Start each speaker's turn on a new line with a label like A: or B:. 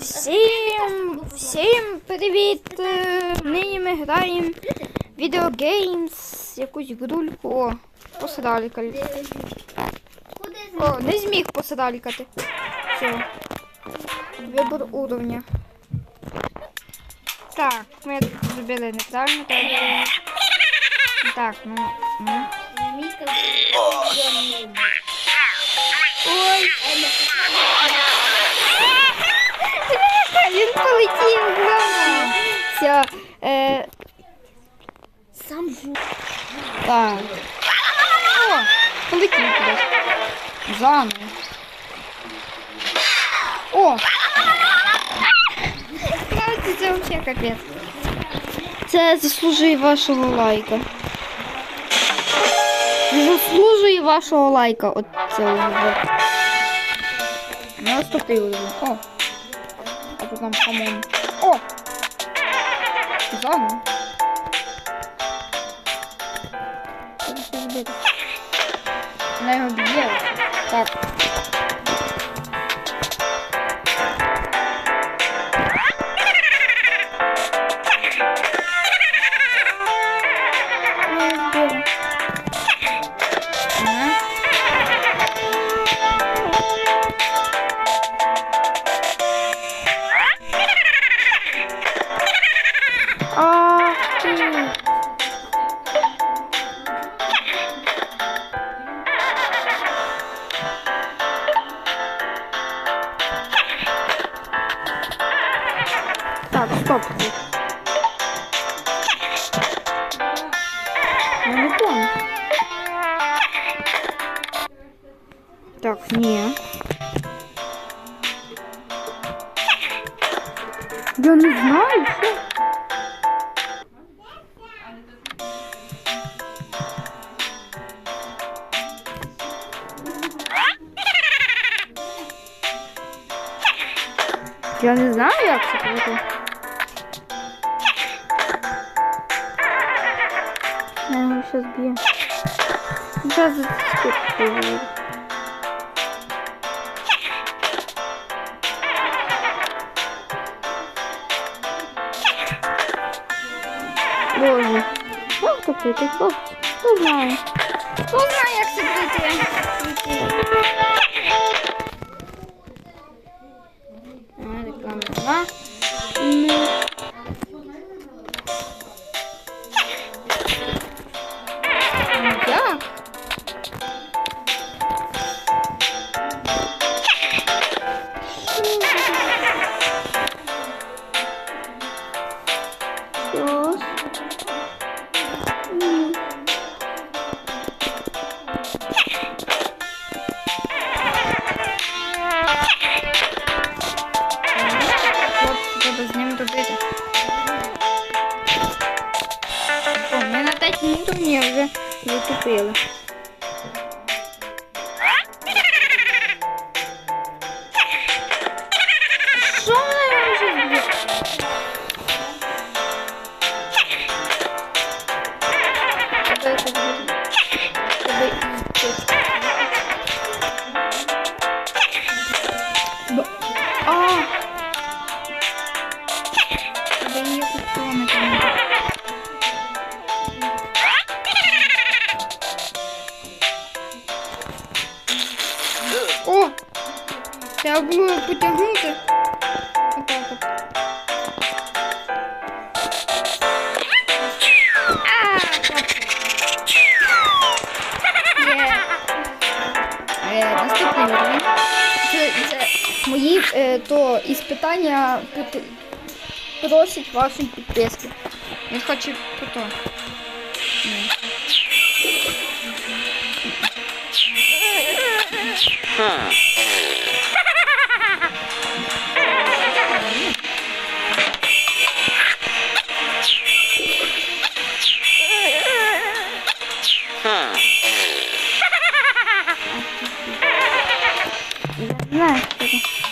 A: Всім привіт! Е, Нині ми граємо відеогеймс, якусь грульку. О, посадалікали. О, не зміг посадалікати. Все. Вибор уровня. Так, ми зробили неправильно. Так ну, ну. главное. Все. Е,
B: Сам жу.
A: так. О, полетів кудись. Заново. О! Знаєте, це взагалі капець. Це заслужує вашого лайка. Заслужує вашого лайка. От це вже. Наступний уровень. О! А потім хамон. Güzel mi? Hadi biz gidelim. Ne yapabiliyoruz? Gel. Стоп. Я не помню. Так, не. Я не знаю, что. Я не знаю, це пройти. się zbije. Bez skutku. Boże. Jak to krytyk? Bo to znaje. To znaje jak się krytuje. No, Reklamy dwa. Хлопці, треба з ним робити. О, ми на 5 минут мені вже затупили. Треба було потягнути. Отак от. А, хлопці. Є. Е, Наступний уровень. Це, це мої е, то іспитання пот- просять ваші підписки. Він хоче то. Ні. 那这个。